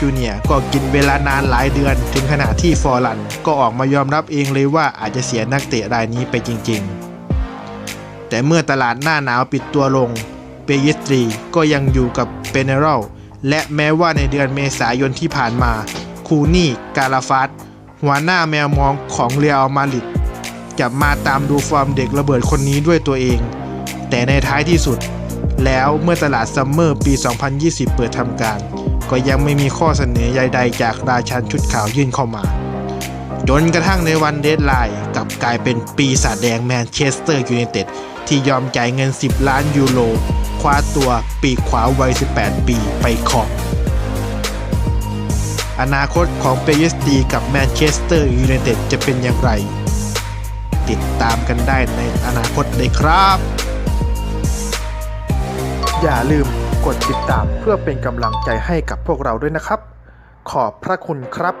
จูเนียก็กินเวลานานหลายเดือน ถึงขนาดที่ฟอร์ลันก็ออกมายอมรับเองเลยว่าอาจจะเสียนักเตะรายนี้ไปจริงๆ แต่เมื่อตลาดหน้าหนาวปิดตัวลง เปยิสตรีก็ยังอยู่กับเปเนรัลและแม้ว่าในเดือนเมษายนที่ผ่านมา คูนี่การาฟัสหัวหน้าแมวมองของเรียลมาดริดจะมาตามดูฟอร์มเด็กระเบิดคนนี้ด้วยตัวเอง แต่ในท้ายที่สุด แล้วเมื่อตลาดซัมเมอร์ปี 2020 เปิดทำการ ก็ยังไม่มีข้อเสนอใดๆจากราชันชุดขาวยื่นเข้ามา จนกระทั่งในวันเดดไลน์กลับกลายเป็นปีศาจแดงแมนเชสเตอร์ยูไนเต็ดที่ยอมจ่ายเงิน 10 ล้านยูโรคว้าตัวปีกขวาวัย 18 ปีไปครองอนาคตของเปเยสตีกับแมนเชสเตอร์ยูไนเต็ดจะเป็นอย่างไร ติดตามกันได้ในอนาคตเลยครับ อย่าลืม กดติดตามเพื่อเป็นกำลังใจให้กับพวกเราด้วยนะครับ ขอบพระคุณครับ